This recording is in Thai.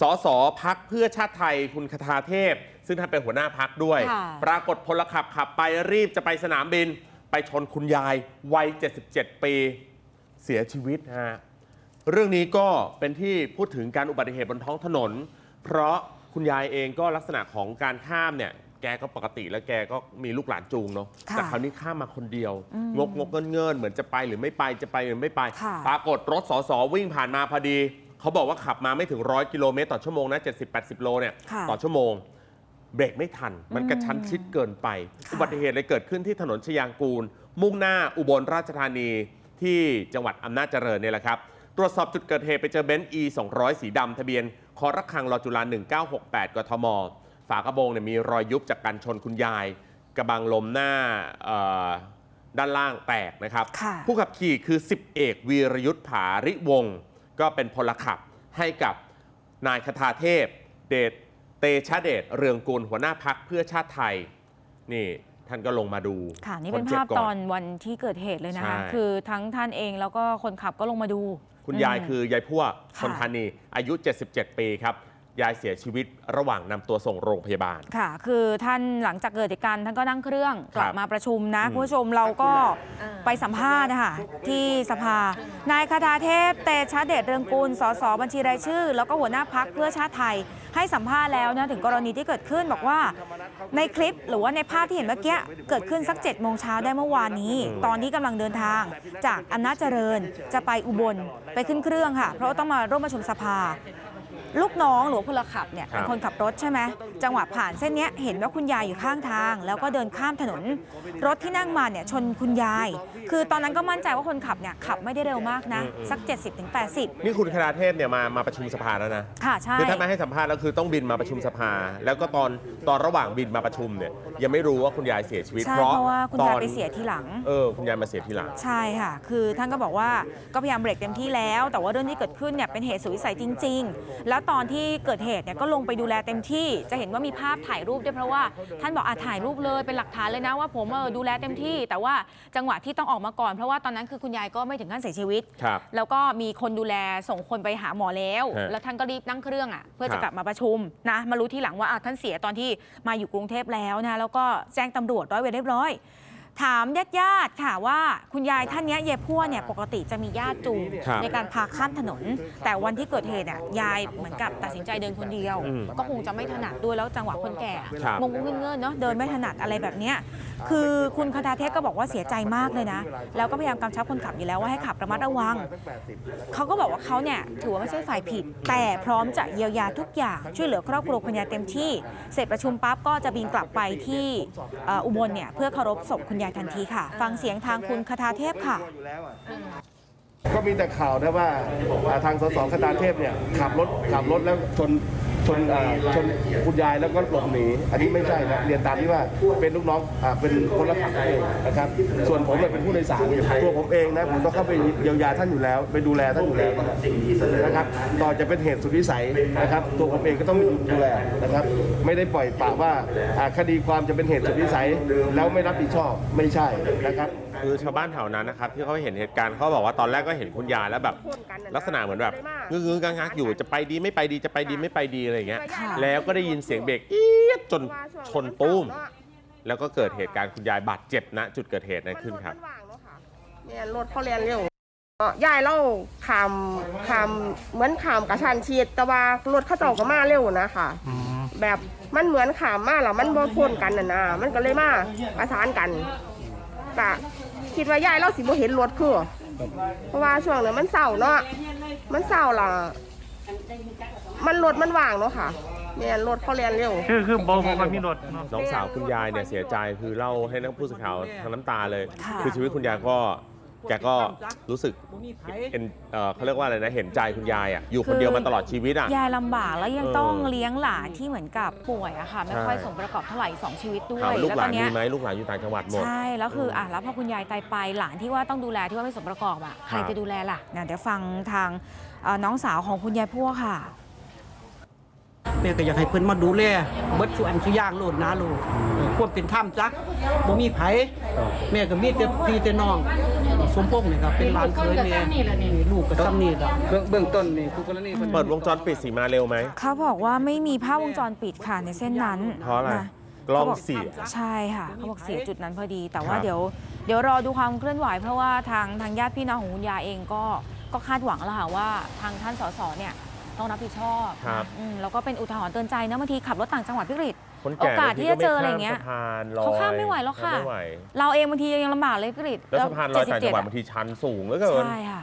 สสพักเพื่อชาติไทยคุณคทาเทพ ซึ่งท่านเป็นหัวหน้าพักด้วย ค่ะ ปรากฏพลขับขับไปรีบจะไปสนามบิน ไปชนคุณยายวัย 77 ปี เสียชีวิตฮะ เรื่องนี้ก็เป็นที่พูดถึงการอุบัติเหตุบนท้องถนน เพราะคุณยายเองก็ลักษณะของการข้ามเนี่ย แกก็ปกติแล้วแกก็มีลูกหลานจูงเนาะ ค่ะแต่คราวนี้ข้ามมาคนเดียว อืมงกงกเงินเงินๆเหมือนจะไปหรือไม่ไปจะไปหรือไม่ไป ค่ะ ปรากฏรถสอสอวิ่งผ่านมาพอดี เขาบอกว่าขับมาไม่ถึงร้อยกิโลเมตรต่อชั่วโมงนะ 70-80 โลเนี่ยค่ะต่อชั่วโมง เบรกไม่ทัน มันกระชั้นชิดเกินไปค่ะอุบัติเหตุเลยเกิดขึ้นที่ถนนชยางกูล มุ่งหน้าอุบลราชธานีที่จังหวัดอำนาจเจริญเนี่ยแหละครับ ตรวจสอบจุดเกิดเหตุไปเจอเบนซ์ E 200 สีดำทะเบียนคอระคังรอจุฬา1968 กทม ฝากระโปรงเนี่ยมีรอยยุบจากการชนคุณยาย กระบังลมหน้าเอ่อด้านล่างแตกนะครับ ค่ะ ผู้ขับขี่คือ 10 เอกวีรยุทธผาริวงศ์ ก็เป็นพลขับให้กับนายคทาเทพ เดชเตชะเดชเรืองกูลหัวหน้าพักเพื่อชาติไทยนี่ท่านก็ลงมาดูค่ะนี่เป็นคจ็ภาพก่ตอนวันที่เกิดเหตุเลยนะคะใช่คือทั้งท่านเองแล้วก็คนขับก็ลงมาดู คุณยายมคือยายพั่วค่ะคนธานีอายุ 77 ปีครับ ยายเสียชีวิตระหว่างนำตัวส่งโรงพยาบาล ค่ะ คือท่านหลังจากเกิดเหตุการณ์ท่านก็นั่งเครื่องกลับครับมาประชุมนะอืมคุณผู้ชมเราก็ไปสัมภาษณ์นะคะที่สภา นายคาทาเทพ เตชะเดชเรืองกูลสสบัญชีรายชื่อ แล้วก็หัวหน้าพักเพื่อชาติไทย ให้สัมภาษณ์แล้วนะถึงกรณีที่เกิดขึ้นบอกว่า ในคลิปหรือว่าในภาพที่เห็นเมื่อกี้เกิดขึ้นสัก7จ็ดโมงเช้าได้เมื่อวานนี้อืมตอนที่กำลังเดินทางจากอำนาจเจริญจะไปอุบลไปขึ้นเครื่องค่ะ เพราะว่าต้องมาร่วมประชุมสภา ลูกน้องหรือว่าพลขับเนี่ยครับเป็นคนขับรถใช่ไหมจังหวะผ่านเส้นเนี้ยเห็นว่าคุณยายอยู่ข้างทาง แล้วก็เดินข้ามถนน รถที่นั่งมาเนี่ยชนคุณยาย คือตอนนั้นก็มั่นใจว่าคนขับเนี่ยขับไม่ได้เร็วมากนะ สัก 70-80 นี่คุณคณาเทพเนี่ยมามาประชุมสภาแล้วนะค่ะใช่คือถ้าไม่ให้สัมภาษณ์แล้วคือต้องบินมาประชุมสภา แล้วก็ตอนตอนระหว่างบินมาประชุมเนี่ยยังไม่รู้ว่าคุณยายเสียชีวิตใช่เพราะเพราะว่าคุณตยายอนไปเสียทีหลังเออคุณยายมาเสียทีหลังใช่ค่ะ คือท่านก็บอกว่าก็พยายามเบรกเต็มที่แล้ว แต่ว่าเรื่องที่เกิดขึ้นเนี่ยเป็นเหตุสุดวิสัยจริง ๆ แล้วตอนที่เกิดเหตุเนี่ยก็ลงไปดูแลเต็มที่ จะเห็นว่ามีภาพถ่ายรูปด้วยเพราะว่าท่านบอกอาถ่ายรูปเลยเป็นหลักฐานเลยนะว่าผมเออดูแลเต็มที่ แต่ว่าจังหวะที่ต้องออกมาก่อนเพราะว่าตอนนั้นคือคุณยายก็ไม่ถึงขั้นเสียชีวิต ครับ แล้วก็มีคนดูแลส่งคนไปหาหมอแล้ว ฮะแล้วท่านก็รีบนั่งเครื่องอะเพื่อครัจะบกลับมาประชุมนะมารู้ทีหลังว่าอะท่านเสียตอนที่มาอยู่กรุงเทพแล้วนะแล้วก็แจ้งตำรวจร้อยเวรเรียบร้อย ถามญาติญาติๆค่ะว่าคุณยายท่านเนี้ยยายพั่วเนี่ยปกติจะมีญาติจูงครับในการพาข้ามถนน แต่วันที่เกิดเหตุอะยายเหมือนกับตัดสินใจเดินคนเดียว อืมก็คงจะไม่ถนัดด้วยแล้วจังหวะคนแก่ครับ งงงเงินๆเนาะเดินไม่ถนัดอะไรแบบเนี้ย คือคุณคาทาเทพก็บอกว่าเสียใจมากเลยนะ แล้วก็พยายามกำชับคนขับอยู่แล้วว่าให้ขับระมัดระวัง เขาก็บอกว่าเขาเนี่ยถือว่าไม่ใช่ฝ่ายผิด แต่พร้อมจะเยียวยาทุกอย่างช่วยเหลือครอบครัวคุณยายเต็มที่ เสร็จประชุมปั๊บก็จะบินกลับไปที่เอ่ออุบลเนี่ยเพื่อเคารพศพคุณยายทันทีค่ะ ฟังเสียงทางคุณคทาเทพค่ะ ก็มีแต่ข่าวนะว่าทางสสคณาเทพเนี่ยขับรถขับรถแล้วชนชนอ่าชนคุณยายแล้วก็หลบหนีอันนี้ไม่ใช่นะเรียนตามที่ว่าเป็นลูกน้องอ่าเป็นคนละขับเองนะครับ ส่วนผมเป็นผู้โดยสารตัวผมเองนะผมต้องเข้าไปเยียวยาท่านอยู่แล้ว ไปดูแลท่านอยู่แล้วนะครับต่อจะเป็นเหตุสุดวิสัยนะครับ ตัวผมเองก็ต้องดูแลนะครับ ไม่ได้ปล่อยปละว่าอ่าคดีความจะเป็นเหตุสุดวิสัย แล้วไม่รับผิดชอบไม่ใช่นะครับ คือชาวบ้านแถวนั้นนะครับที่เขาเห็นเหตุการณ์เขาบอกว่าตอนแรกก็เห็นคุณยายแล้วแบบ ลักษณะเหมือนแบบงึงๆงักๆอยู่จะไปดีไม่ไปดีจะไปดีไม่ไปดีอะไรอย่างเงี้ยค่ะแล้วก็ได้ยินเสียงเบรกอี๊ดจนชนตุ้ม แล้วก็เกิดเหตุการณ์คุณยายบาดเจ็บณจุดเกิดเหตุนั้นขึ้นครับเนี่ยรถเขาเรียนเร็วเอ่อยายเล่าขามขามเหมือนขามกระชันชิดแต่ว่ารถเขาเจ้าก็มาเร็วนะคะแบบมันเหมือนขามมาแล้วมันบ่พ้นกันน่ะนะมันก็เลยมาประสานกันกะ คิดว่ายายเราสิบ่เห็นรถคือ เพราะว่าช่วงนั้นมันเศร้าเนาะมันเศร้าล่ะ มันรถมันว่างเนาะค่ะเนี่ยรถเขาเรียนเร็ว คือคือบอกบอกว่ามีรถเนาะ น้องสาวคุณยายเนี่ยเสียใจคือเล่าให้นักผู้สื่อข่าวทั้งน้ำตาเลย ค่ะ คือชีวิตคุณยายก็ แกก็รู้สึกเอ็นเอ่อเขาเรียกว่าอะไรนะเห็นใจคุณยายอะอยู่คนเดียวมาตลอดชีวิตอะ ยายลำบากแล้วยังเออต้องเลี้ยงหลานที่เหมือนกับป่วยอะค่ะไม่ค่อยใช่ สมประกอบเท่าไหร่สองชีวิตด้วยถามลูกแล้วหตลาอนนเนี้มียไหมลูกหลานอยู่ต่างจังหวัดหมด ใช่แล้วคืออะแล้วพอคุณยายตายไปหลานที่ว่าต้องดูแลที่ว่าไม่สมประกอบอะใครครับ จะดูแลล่ะนะเดี๋ยวฟังทางเอ่อน้องสาวของคุณยายพั่วค่ะ แม่ก็อยากให้เพิ่นมาดูแลเบิดสุอันสุอย่างโลดนะลูกเออควรเป็นธรรมจักบ่มีไผแม่ก็มีแต่พี่แต่น้อง สมพงษ์นี่ครับเป็นหลานเคยแม่นี่ลูกกับซ้ำนี่ล่ะเบื้องเบื้องต้นนี่คู่กรณีเพิ่นเปิดวงจรปิดสีมาเร็วไหมเขาบอกว่าไม่มีภาพวงจรปิดค่ะในเส้นนั้นเพราะอะไรนกล้องขาบเสียใช่ค่ะเขาบอกเสียจุดนั้นพอดี แต่ว่าครับเดี๋ยวเดี๋ยวรอดูความเคลื่อนไหว เพราะว่าทางทางญาติพี่น้องของคุณยายเองก็ก็คาดหวังแล้วค่ะว่าทางท่านสสเนี่ย ต้องรับผิดชอบครับ อืมแล้วก็เป็นอุทาหรณ์เตือนใจนะบางทีขับรถต่างจังหวัดพิกฤต คนโอแก่กาสที่จะเจออะไรอย่างเงี้ยบางทีก็ไม่ข้ามสะพานลอยเขาข้ามไม่ไหวแล้วค่ะ ข้ามไม่ไหวเราเองบางทียังลำบากเลยพิกฤตแล้วสะพานลอยต่างจังหวัด77บางทีชันสูงเหลือเกิน ใช่ค่ะ